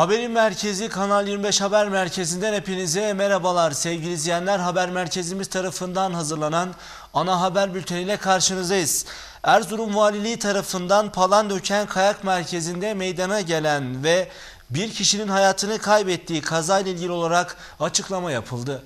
Haberin merkezi Kanal 25 Haber Merkezi'nden hepinize merhabalar. Sevgili izleyenler haber merkezimiz tarafından hazırlanan ana haber bülteniyle karşınızdayız. Erzurum Valiliği tarafından Palandöken Kayak Merkezi'nde meydana gelen ve bir kişinin hayatını kaybettiği kazayla ilgili olarak açıklama yapıldı.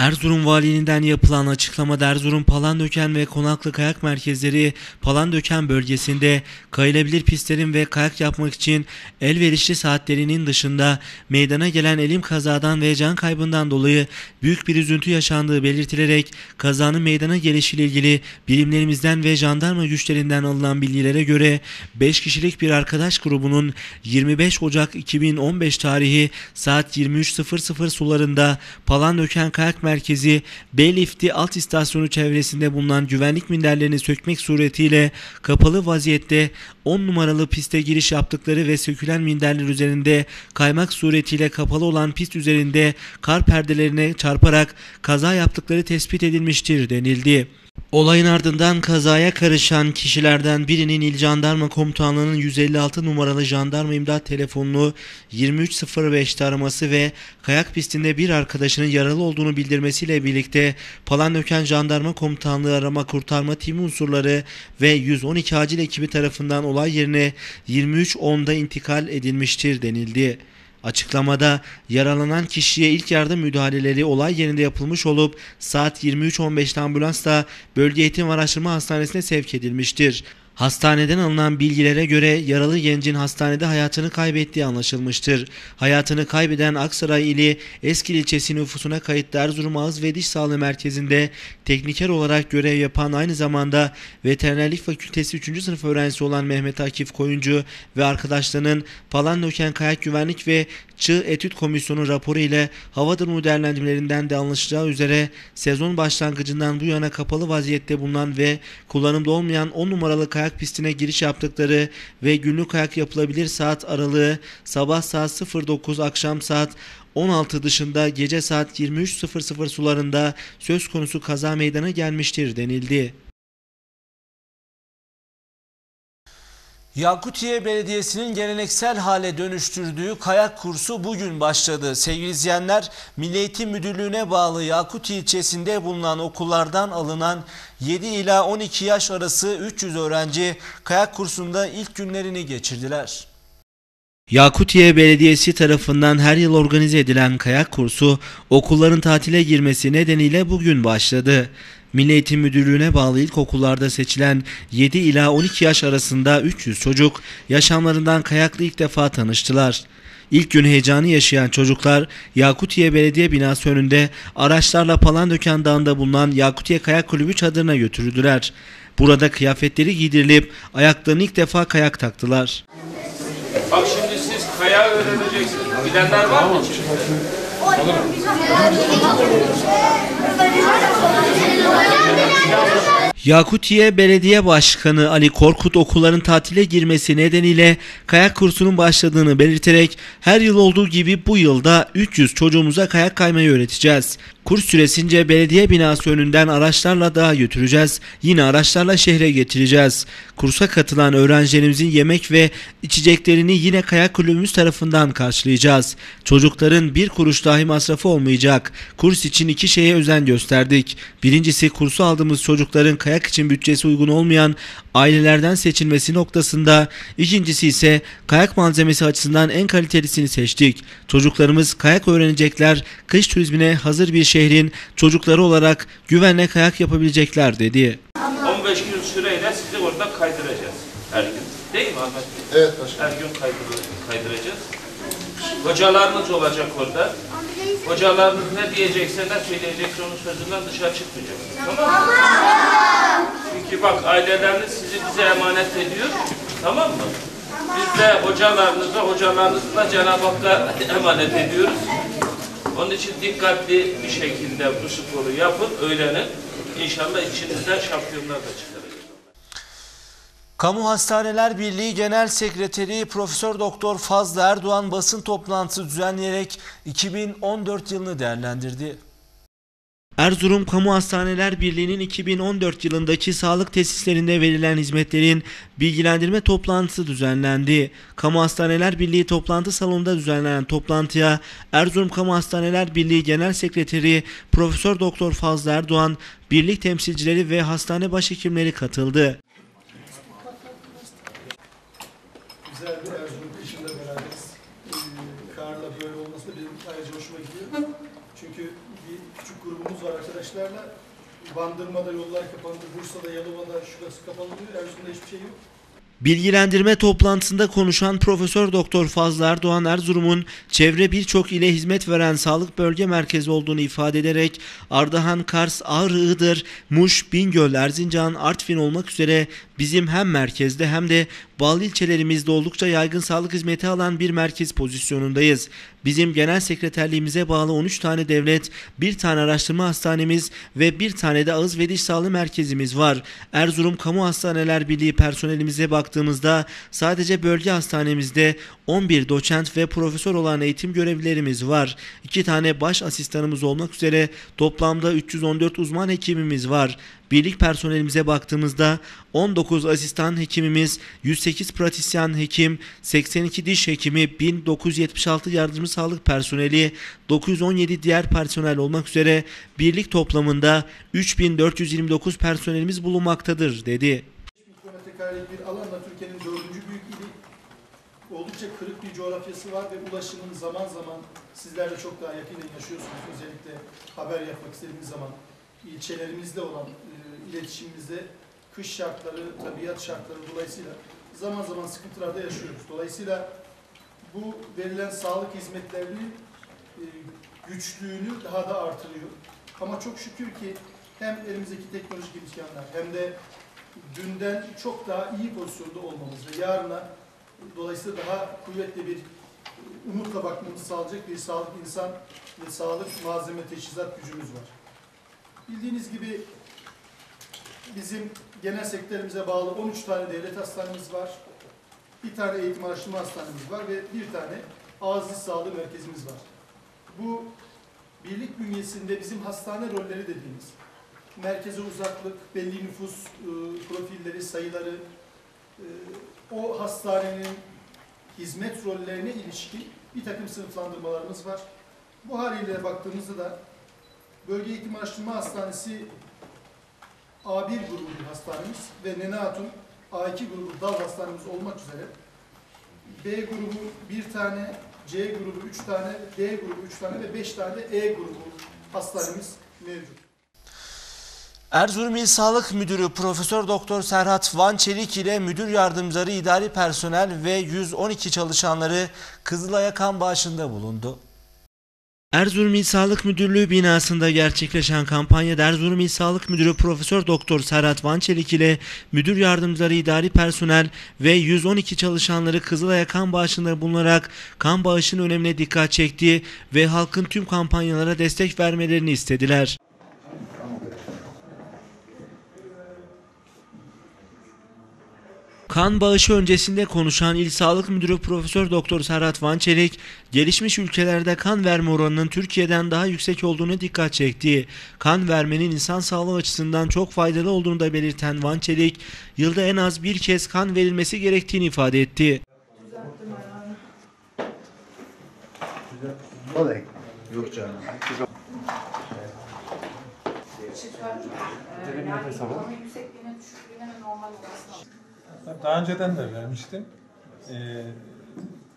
Erzurum Valiliğinden yapılan açıklamada Erzurum Palandöken ve Konaklı Kayak Merkezleri Palandöken bölgesinde kayılabilir pistlerin ve kayak yapmak için elverişli saatlerinin dışında meydana gelen elim kazadan ve can kaybından dolayı büyük bir üzüntü yaşandığı belirtilerek kazanın meydana gelişiyle ilgili bilimlerimizden ve jandarma güçlerinden alınan bilgilere göre 5 kişilik bir arkadaş grubunun 25 Ocak 2015 tarihi saat 23.00 sularında Palandöken Kayak Merkezi Beylifti alt istasyonu çevresinde bulunan güvenlik minderlerini sökmek suretiyle kapalı vaziyette 10 numaralı piste giriş yaptıkları ve sökülen minderler üzerinde kaymak suretiyle kapalı olan pist üzerinde kar perdelerine çarparak kaza yaptıkları tespit edilmiştir denildi. Olayın ardından kazaya karışan kişilerden birinin İl Jandarma Komutanlığı'nın 156 numaralı jandarma imdat telefonunu 2305'te araması ve kayak pistinde bir arkadaşının yaralı olduğunu bildirmesiyle birlikte Palandöken Jandarma Komutanlığı arama kurtarma timi unsurları ve 112 acil ekibi tarafından olay yerine 23.10'da intikal edilmiştir denildi. Açıklamada yaralanan kişiye ilk yardım müdahaleleri olay yerinde yapılmış olup saat 23.15'te ambulansla Bölge Eğitim ve Araştırma Hastanesi'ne sevk edilmiştir. Hastaneden alınan bilgilere göre yaralı gencin hastanede hayatını kaybettiği anlaşılmıştır. Hayatını kaybeden Aksaray ili Eskil ilçesi nüfusuna kayıtlı Erzurum Ağız ve Diş Sağlığı Merkezi'nde tekniker olarak görev yapan aynı zamanda Veterinerlik Fakültesi 3. sınıf öğrencisi olan Mehmet Akif Koyuncu ve arkadaşlarının Palandöken Kayak Güvenlik ve Çığ Etüt Komisyonu raporu ile hava durumu değerlendirmelerinden de anlaşılacağı üzere sezon başlangıcından bu yana kapalı vaziyette bulunan ve kullanımda olmayan 10 numaralı kayak pistine giriş yaptıkları ve günlük kayak yapılabilir saat aralığı sabah saat 09 akşam saat 16 dışında gece saat 23.00 sularında söz konusu kaza meydana gelmiştir denildi. Yakutiye Belediyesi'nin geleneksel hale dönüştürdüğü kayak kursu bugün başladı. Sevgili izleyenler, Milli Eğitim Müdürlüğü'ne bağlı Yakutiye ilçesinde bulunan okullardan alınan 7 ila 12 yaş arası 300 öğrenci kayak kursunda ilk günlerini geçirdiler. Yakutiye Belediyesi tarafından her yıl organize edilen kayak kursu okulların tatile girmesi nedeniyle bugün başladı. Milli Eğitim Müdürlüğü'ne bağlı ilkokullarda seçilen 7 ila 12 yaş arasında 300 çocuk yaşamlarından kayakla ilk defa tanıştılar. İlk gün heyecanı yaşayan çocuklar Yakutiye Belediye binası önünde araçlarla Palandöken Dağı'nda bulunan Yakutiye Kayak Kulübü çadırına götürüldüler. Burada kıyafetleri giydirilip ayaklarını ilk defa kayak taktılar. Bak şimdi siz kayağı öğreneceksiniz. Bilenler var mı 我要这家 Yakutiye Belediye Başkanı Ali Korkut okulların tatile girmesi nedeniyle kayak kursunun başladığını belirterek her yıl olduğu gibi bu yılda 300 çocuğumuza kayak kaymayı öğreteceğiz. Kurs süresince belediye binası önünden araçlarla dağa götüreceğiz. Yine araçlarla şehre getireceğiz. Kursa katılan öğrencilerimizin yemek ve içeceklerini yine kayak kulübümüz tarafından karşılayacağız. Çocukların bir kuruş dahi masrafı olmayacak. Kurs için iki şeye özen gösterdik. Birincisi kursu aldığımız çocukların kayak için bütçesi uygun olmayan ailelerden seçilmesi noktasında. İkincisi ise kayak malzemesi açısından en kalitelisini seçtik. Çocuklarımız kayak öğrenecekler. Kış turizmine hazır bir şehrin çocukları olarak güvenle kayak yapabilecekler dedi. 15 gün süreyle sizi orada kaydıracağız her gün. Değil mi Ahmet Bey? Evet başkanım. Her gün kaydır, kaydıracağız. Hocalarınız olacak orada. Hocalarınız ne diyecekse, ne söyleyecekse onun sözünden dışarı çıkmayacak. Tamam mı? Çünkü bak aileleriniz sizi bize emanet ediyor. Tamam mı? Biz de hocalarınıza, hocalarınızı da Cenab-ı Hakk'a emanet ediyoruz. Onun için dikkatli bir şekilde bu sporu yapın, öğrenin. İnşallah içinizden şampiyonlar da çıkaracak. Kamu Hastaneler Birliği Genel Sekreteri Profesör Doktor Fazlı Erdoğan basın toplantısı düzenleyerek 2014 yılını değerlendirdi. Erzurum Kamu Hastaneler Birliği'nin 2014 yılındaki sağlık tesislerinde verilen hizmetlerin bilgilendirme toplantısı düzenlendi. Kamu Hastaneler Birliği toplantı salonunda düzenlenen toplantıya Erzurum Kamu Hastaneler Birliği Genel Sekreteri Profesör Doktor Fazlı Erdoğan, birlik temsilcileri ve hastane başhekimleri katıldı. Güzel bir Erzurum kışında beraberiz. Ee, karla böyle olması da benim ayrıca hoşuma gidiyor. Çünkü bir küçük grubumuz var arkadaşlarla. Bandırma'da yollar kapandı, Bursa'da, Yalova'da şurası kapalı diyor. Erzurum'da hiçbir şey yok. Bilgilendirme toplantısında konuşan Profesör Doktor Fazlı Erdoğan Erzurum'un çevre birçok ile hizmet veren sağlık bölge merkezi olduğunu ifade ederek Ardahan, Kars, Ağrı, Iğdır, Muş, Bingöl, Erzincan, Artvin olmak üzere bizim hem merkezde hem de bağlı ilçelerimizde oldukça yaygın sağlık hizmeti alan bir merkez pozisyonundayız. Bizim genel sekreterliğimize bağlı 13 tane devlet, bir tane araştırma hastanemiz ve bir tane de ağız ve diş sağlığı merkezimiz var. Erzurum Kamu Hastaneler Birliği personelimize baktığımızda sadece bölge hastanemizde 11 doçent ve profesör olan eğitim görevlilerimiz var. 2 tane baş asistanımız olmak üzere toplamda 314 uzman hekimimiz var. Birlik personelimize baktığımızda 19 asistan hekimimiz, 108 pratisyen hekim, 82 diş hekimi, 1976 yardımcı sağlık personeli, 917 diğer personel olmak üzere birlik toplamında 3429 personelimiz bulunmaktadır dedi. 5000 kilometrekarelik bir alanla Türkiye'nin dördüncü büyük ili. Oldukça kırık bir coğrafyası var ve ulaşımın zaman zaman sizlerle çok daha yakından yaşıyorsunuz. Özellikle haber yapmak istediğiniz zaman ilçelerimizle olan e, iletişimimizde kış şartları, tabiat şartları dolayısıyla zaman zaman sıkıntılarda yaşıyoruz. Dolayısıyla bu verilen sağlık hizmetlerinin e, güçlüğünü daha da artırıyor. Ama çok şükür ki hem elimizdeki teknolojik imkanlar hem de dünden çok daha iyi pozisyonda olmamız ve yarına dolayısıyla daha kuvvetli bir umutla bakmamızı sağlayacak bir sağlık insan ve sağlık malzeme teçhizat gücümüz var. Bildiğiniz gibi bizim genel sektörümüze bağlı 13 tane devlet hastanemiz var. Bir tane eğitim araştırma hastanemiz var ve bir tane ağız diş sağlığı merkezimiz var. Bu birlik bünyesinde bizim hastane rolleri dediğimiz merkeze uzaklık, belli nüfus e, profilleri, sayıları, e, o hastanenin hizmet rollerine ilişkin bir takım sınıflandırmalarımız var. Bu haliyle baktığımızda da Bölge Eğitim Araştırma Hastanesi A1 grubu bir hastanemiz ve Nene Hatun A2 grubu dal hastanemiz olmak üzere B grubu bir tane, C grubu üç tane, D grubu üç tane ve beş tane E grubu hastanemiz mevcut. Erzurum İl Sağlık Müdürü Profesör Doktor Serhat Van Çelik ile müdür yardımcıları, idari personel ve 112 çalışanları Kızılay'a kan bağışında bulundu. Erzurum İl Sağlık Müdürlüğü binasında gerçekleşen kampanyada Erzurum İl Sağlık Müdürü Profesör Doktor Serhat Van Çelik ile müdür yardımcıları, idari personel ve 112 çalışanları Kızılay'a kan bağışında bulunarak kan bağışının önemine dikkat çekti ve halkın tüm kampanyalara destek vermelerini istediler. Kan bağışı öncesinde konuşan İl Sağlık Müdürü Profesör Doktor Serhat Van Çelik, gelişmiş ülkelerde kan verme oranının Türkiye'den daha yüksek olduğunu dikkat çekti. Kan vermenin insan sağlığı açısından çok faydalı olduğunu da belirten Van Çelik, yılda en az bir kez kan verilmesi gerektiğini ifade etti. Olay. Yok canım. Yani kanın yüksekliğine, düşüklüğüne normal olmasına. Daha önceden de vermiştim. Ee,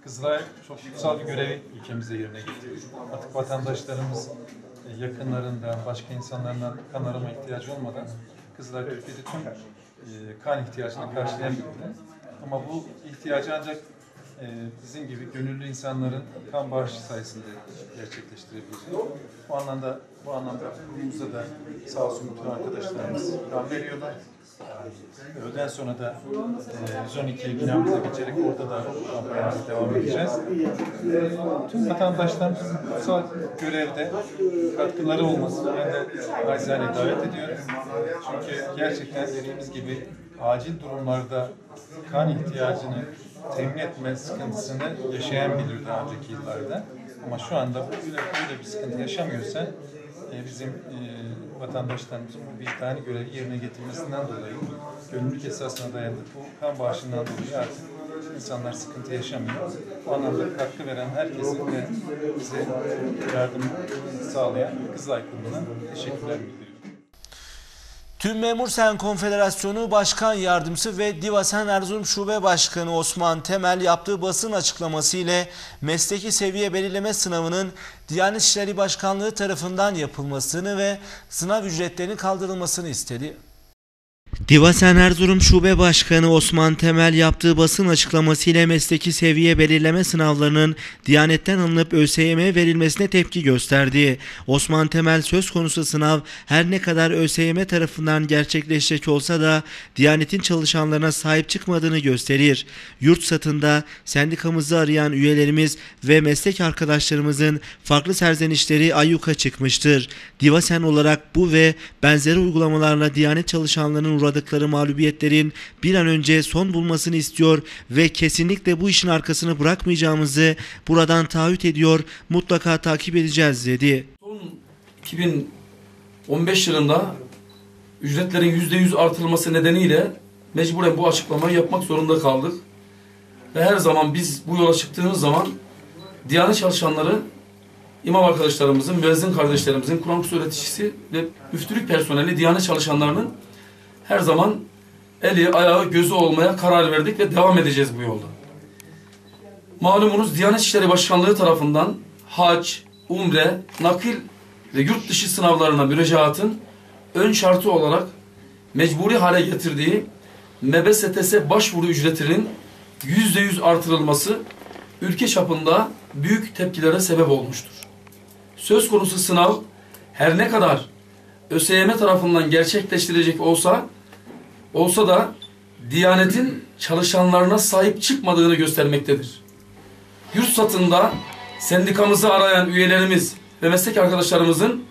Kızılay çok kutsal bir görevi ülkemizde yerine getiriyor. Artık vatandaşlarımız e, yakınlarından, başka insanlardan kan arama ihtiyacı olmadan Kızılay Türkiye'de tüm e, kan ihtiyacını karşılayabilir. Ama bu ihtiyacı ancak e, bizim gibi gönüllü insanların kan bağışı sayesinde gerçekleştirebileceğiz. Bu anlamda bu anlamda kurumumuzda da sağ olsun bütün arkadaşlarımız kan veriyorlar. Öğleden sonra da e, 112 binamıza geçerek orada da kampanyamıza devam edeceğiz. Tüm vatandaşlarımızın kutsal görevde katkıları olmasını ben de acizane davet ediyorum. Çünkü gerçekten dediğimiz gibi acil durumlarda kan ihtiyacını temin etme sıkıntısını yaşayan bilir daha önceki yıllarda. Ama şu anda böyle, böyle bir sıkıntı yaşamıyorsa e, bizim e, vatandaşlarımızın bu vicdani görevi yerine getirmesinden dolayı gönüllülük esasına dayandık. Bu kan bağışından dolayı artık insanlar sıkıntı yaşamıyor. Bu anlamda katkı veren herkesin ve bize yardım sağlayan Kızılay Kurumu'na teşekkürler. Tüm Memur Sen Konfederasyonu Başkan Yardımcısı ve Divasen Erzurum Şube Başkanı Osman Temel yaptığı basın açıklaması ile mesleki seviye belirleme sınavının Diyanet İşleri Başkanlığı tarafından yapılmasını ve sınav ücretlerinin kaldırılmasını istedi. Divasen Erzurum Şube Başkanı Osman Temel yaptığı basın açıklamasıyla mesleki seviye belirleme sınavlarının Diyanet'ten alınıp ÖSYM'ye verilmesine tepki gösterdi. Osman Temel söz konusu sınav her ne kadar ÖSYM tarafından gerçekleşecek olsa da Diyanet'in çalışanlarına sahip çıkmadığını gösterir. Yurt satında sendikamızı arayan üyelerimiz ve meslek arkadaşlarımızın farklı serzenişleri ayyuka çıkmıştır. Divasen olarak bu ve benzeri uygulamalarla Diyanet çalışanlarının uğradıkları mağlubiyetlerin bir an önce son bulmasını istiyor ve kesinlikle bu işin arkasını bırakmayacağımızı buradan taahhüt ediyor, mutlaka takip edeceğiz dedi. Son 2015 yılında ücretlerin %100 artırılması nedeniyle mecburen bu açıklamayı yapmak zorunda kaldık. Ve her zaman biz bu yola çıktığımız zaman Diyanet çalışanları, imam arkadaşlarımızın, müezzin kardeşlerimizin, Kur'an kursu öğreticisi ve müftülük personeli, Diyanet çalışanlarının her zaman eli, ayağı, gözü olmaya karar verdik ve devam edeceğiz bu yolda. Malumunuz Diyanet İşleri Başkanlığı tarafından hac, umre, nakil ve yurt dışı sınavlarına müracaatın ön şartı olarak mecburi hale getirdiği MEBSTS başvuru ücretinin yüzde yüz artırılması ülke çapında büyük tepkilere sebep olmuştur. Söz konusu sınav her ne kadar ÖSYM tarafından gerçekleştirecek olsa olsa da Diyanet'in çalışanlarına sahip çıkmadığını göstermektedir. Yurt satında sendikamızı arayan üyelerimiz ve meslek arkadaşlarımızın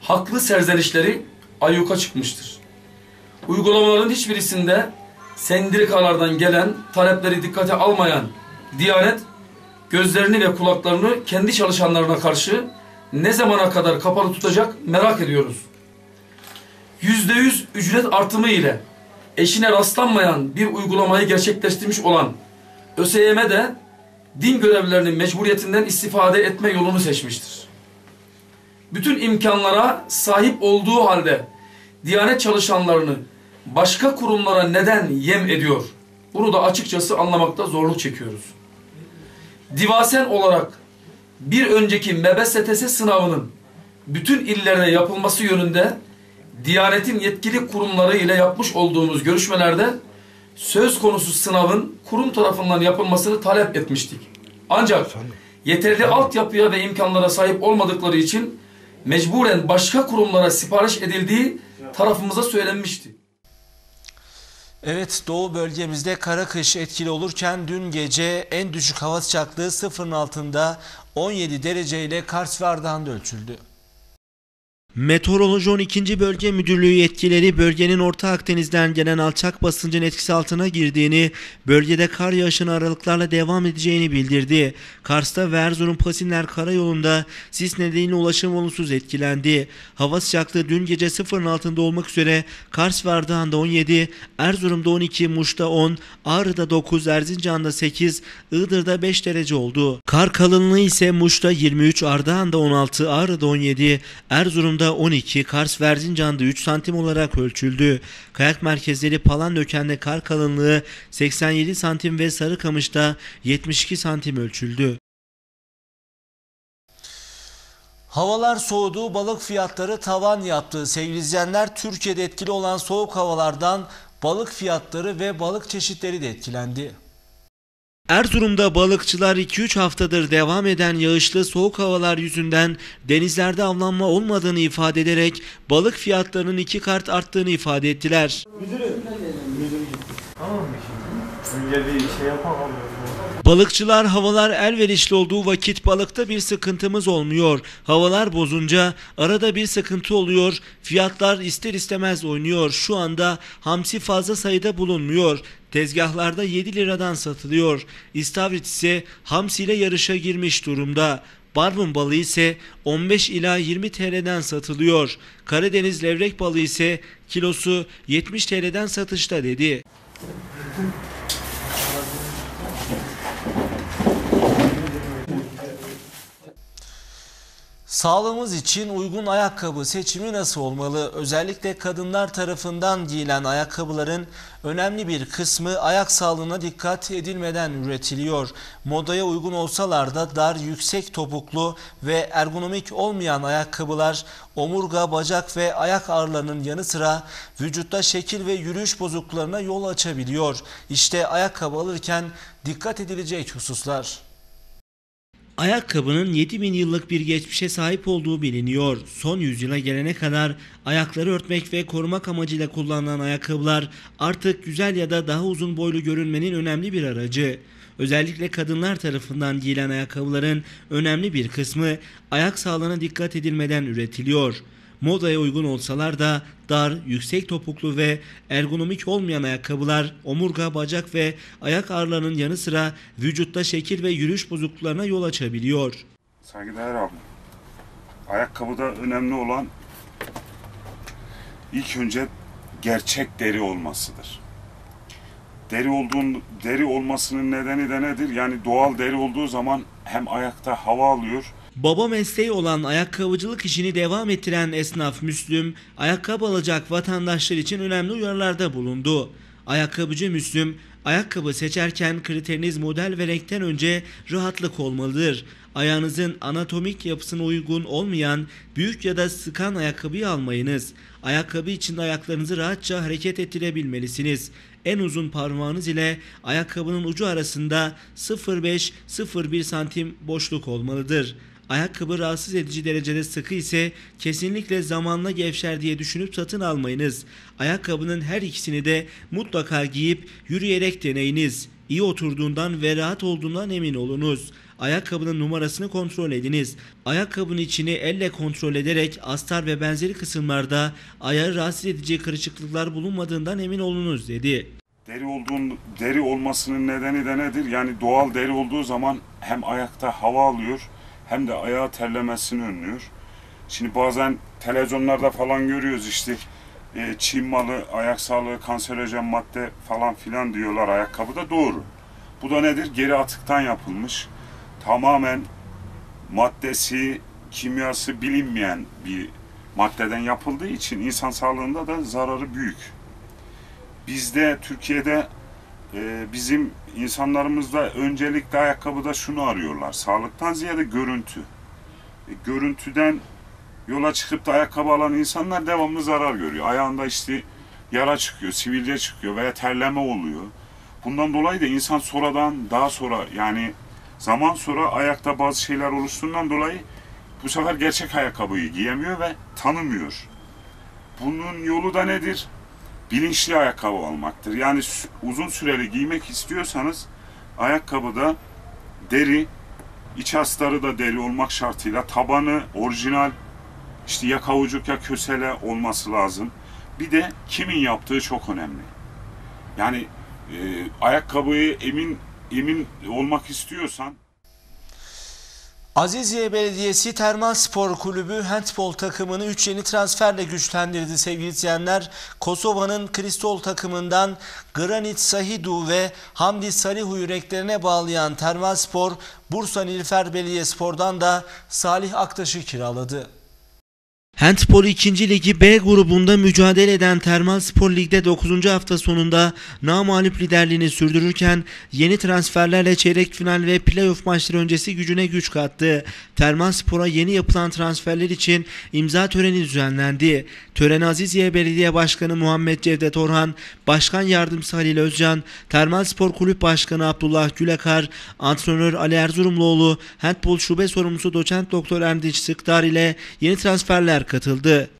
haklı serzenişleri ayyuka çıkmıştır. Uygulamaların hiçbirisinde sendikalardan gelen talepleri dikkate almayan Diyanet gözlerini ve kulaklarını kendi çalışanlarına karşı ne zamana kadar kapalı tutacak merak ediyoruz. Yüzde yüz ücret artımı ile eşine rastlanmayan bir uygulamayı gerçekleştirmiş olan ÖSYM de din görevlilerinin mecburiyetinden istifade etme yolunu seçmiştir. Bütün imkanlara sahip olduğu halde Diyanet çalışanlarını başka kurumlara neden yem ediyor? Bunu da açıkçası anlamakta zorluk çekiyoruz. Divasen olarak bir önceki MEBSTS sınavının bütün illerde yapılması yönünde Diyanetin yetkili kurumları ile yapmış olduğumuz görüşmelerde söz konusu sınavın kurum tarafından yapılmasını talep etmiştik. Ancak yeterli altyapıya ve imkanlara sahip olmadıkları için mecburen başka kurumlara sipariş edildiği tarafımıza söylenmişti. Evet Doğu bölgemizde kara kış etkili olurken dün gece en düşük hava sıcaklığı sıfırın altında 17 derece ile Kars ve Ardahan'da ölçüldü. Meteoroloji 12. Bölge Müdürlüğü yetkilileri bölgenin Orta Akdeniz'den gelen alçak basıncın etkisi altına girdiğini, bölgede kar yağışının aralıklarla devam edeceğini bildirdi. Kars'ta ve Erzurum Pasinler Karayolu'nda sis nedeniyle ulaşım olumsuz etkilendi. Hava sıcaklığı dün gece sıfırın altında olmak üzere Kars ve Ardahan'da 17, Erzurum'da 12, Muş'ta 10, Ağrı'da 9, Erzincan'da 8, Iğdır'da 5 derece oldu. Kar kalınlığı ise Muş'ta 23, Ardahan'da 16, Ağrı'da 17, Erzurum'da 12, Kars ve Erzincan'da 3 santim olarak ölçüldü. Kayak merkezleri Palandöken'de kar kalınlığı 87 santim ve Sarıkamış'ta 72 santim ölçüldü. Havalar soğudu, balık fiyatları tavan yaptı. Sevgili izleyenler, Türkiye'de etkili olan soğuk havalardan balık fiyatları ve balık çeşitleri de etkilendi. Erzurum'da balıkçılar 2-3 haftadır devam eden yağışlı soğuk havalar yüzünden denizlerde avlanma olmadığını ifade ederek balık fiyatlarının iki kart arttığını ifade ettiler. Balıkçılar havalar elverişli olduğu vakit balıkta bir sıkıntımız olmuyor. Havalar bozunca arada bir sıkıntı oluyor. Fiyatlar ister istemez oynuyor. Şu anda hamsi fazla sayıda bulunmuyor. Tezgahlarda 7 liradan satılıyor. İstavrit ise hamsiyle yarışa girmiş durumda. Barbun balığı ise 15 ila 20 TL'den satılıyor. Karadeniz levrek balığı ise kilosu 70 TL'den satışta dedi. Sağlığımız için uygun ayakkabı seçimi nasıl olmalı? Özellikle kadınlar tarafından giyilen ayakkabıların önemli bir kısmı ayak sağlığına dikkat edilmeden üretiliyor. Modaya uygun olsalar da dar, yüksek topuklu ve ergonomik olmayan ayakkabılar omurga, bacak ve ayak ağrılarının yanı sıra vücutta şekil ve yürüyüş bozukluklarına yol açabiliyor. İşte ayakkabı alırken dikkat edilecek hususlar. Ayakkabının 7000 yıllık bir geçmişe sahip olduğu biliniyor. Son yüzyıla gelene kadar ayakları örtmek ve korumak amacıyla kullanılan ayakkabılar artık güzel ya da daha uzun boylu görünmenin önemli bir aracı. Özellikle kadınlar tarafından giyilen ayakkabıların önemli bir kısmı ayak sağlığına dikkat edilmeden üretiliyor. Modaya uygun olsalar da dar, yüksek topuklu ve ergonomik olmayan ayakkabılar omurga, bacak ve ayak ağrılarının yanı sıra vücutta şekil ve yürüyüş bozukluklarına yol açabiliyor. Saygıdeğer abi. Ayakkabıda önemli olan ilk önce gerçek deri olmasıdır. Deri olduğun deri olmasının nedeni de nedir? Yani doğal deri olduğu zaman hem ayakta hava alıyor Baba mesleği olan ayakkabıcılık işini devam ettiren esnaf Müslüm, ayakkabı alacak vatandaşlar için önemli uyarılarda bulundu. Ayakkabıcı Müslüm, ayakkabı seçerken kriteriniz model ve renkten önce rahatlık olmalıdır. Ayağınızın anatomik yapısına uygun olmayan büyük ya da sıkan ayakkabıyı almayınız. Ayakkabı için ayaklarınızı rahatça hareket ettirebilmelisiniz. En uzun parmağınız ile ayakkabının ucu arasında 0,5-0,1 santim boşluk olmalıdır. Ayakkabı rahatsız edici derecede sıkı ise kesinlikle zamanla gevşer diye düşünüp satın almayınız. Ayakkabının her ikisini de mutlaka giyip yürüyerek deneyiniz. İyi oturduğundan ve rahat olduğundan emin olunuz. Ayakkabının numarasını kontrol ediniz. Ayakkabının içini elle kontrol ederek astar ve benzeri kısımlarda ayağı rahatsız edici kırışıklıklar bulunmadığından emin olunuz dedi. Deri olduğun deri olmasının nedeni de nedir? Yani doğal deri olduğu zaman hem ayakta hava alıyor hem de ayağı terlemesini önlüyor. Şimdi bazen televizyonlarda falan görüyoruz işte e, Çin malı, ayak sağlığı, kanserojen madde falan filan diyorlar ayakkabıda doğru. Bu da nedir? Geri atıktan yapılmış. Tamamen maddesi, kimyası bilinmeyen bir maddeden yapıldığı için insan sağlığında da zararı büyük. Bizde Türkiye'de e, bizim insanlarımızda öncelikle ayakkabıda şunu arıyorlar. Sağlıktan ziyade görüntü. E, görüntüden yola çıkıp da ayakkabı alan insanlar devamlı zarar görüyor. Ayağında işte yara çıkıyor, sivilce çıkıyor veya terleme oluyor. Bundan dolayı da insan sonradan daha sonra yani zaman sonra ayakta bazı şeyler oluştuğundan dolayı bu sefer gerçek ayakkabıyı giyemiyor ve tanımıyor. Bunun yolu da nedir? Bilinçli ayakkabı almaktır. Yani uzun süreli giymek istiyorsanız ayakkabıda deri, iç astarı da deri olmak şartıyla tabanı orijinal işte ya kavucuk ya kösele olması lazım. Bir de kimin yaptığı çok önemli. Yani e, ayakkabıyı emin emin olmak istiyorsan Aziziye Belediyesi Termal Spor Kulübü handbol takımını 3 yeni transferle güçlendirdi sevgili izleyenler. Kosova'nın Kristol takımından Granit Sahidu ve Hamdi Salihu yüreklerine bağlayan Termal Spor, Bursa Nilüfer Belediyespor'dan da Salih Aktaş'ı kiraladı. Handbol 2. Ligi B grubunda mücadele eden Termal Spor Lig'de 9. hafta sonunda namalip liderliğini sürdürürken yeni transferlerle çeyrek final ve playoff maçları öncesi gücüne güç kattı. Termal Spor'a yeni yapılan transferler için imza töreni düzenlendi. Tören Aziziye Belediye Başkanı Muhammed Cevdet Orhan, Başkan Yardımcısı Halil Özcan, Termal Spor Kulüp Başkanı Abdullah Gülekar, Antrenör Ali Erzurumluoğlu, Handbol Şube Sorumlusu Doçent Doktor Erdinç Sıktar ile yeni transferler katıldı.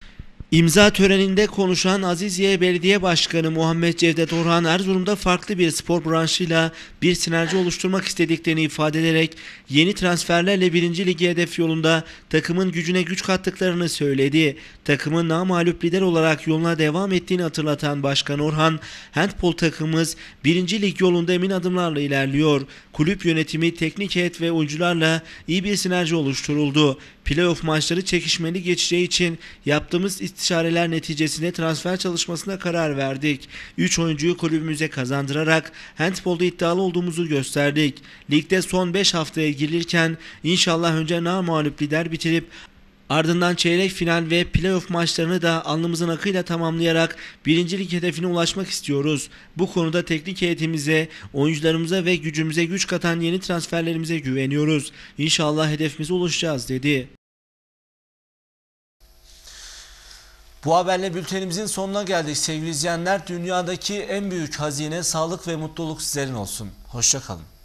İmza töreninde konuşan Aziziye Belediye Başkanı Muhammed Cevdet Orhan Erzurum'da farklı bir spor branşıyla bir sinerji oluşturmak istediklerini ifade ederek yeni transferlerle 1. Ligi hedef yolunda takımın gücüne güç kattıklarını söyledi. Takımın namağlup lider olarak yoluna devam ettiğini hatırlatan Başkan Orhan, handbol takımımız 1. Lig yolunda emin adımlarla ilerliyor. Kulüp yönetimi, teknik heyet ve oyuncularla iyi bir sinerji oluşturuldu. Playoff maçları çekişmeli geçeceği için yaptığımız istişareler neticesinde transfer çalışmasına karar verdik. 3 oyuncuyu kulübümüze kazandırarak handbolda iddialı olduğumuzu gösterdik. Ligde son 5 haftaya girilirken inşallah önce namağlup lider bitirip Ardından çeyrek final ve playoff maçlarını da alnımızın akıyla tamamlayarak birincilik hedefine ulaşmak istiyoruz. Bu konuda teknik heyetimize, oyuncularımıza ve gücümüze güç katan yeni transferlerimize güveniyoruz. İnşallah hedefimize ulaşacağız dedi. Bu haberle bültenimizin sonuna geldik sevgili izleyenler. Dünyadaki en büyük hazine sağlık ve mutluluk sizlerin olsun. Hoşçakalın.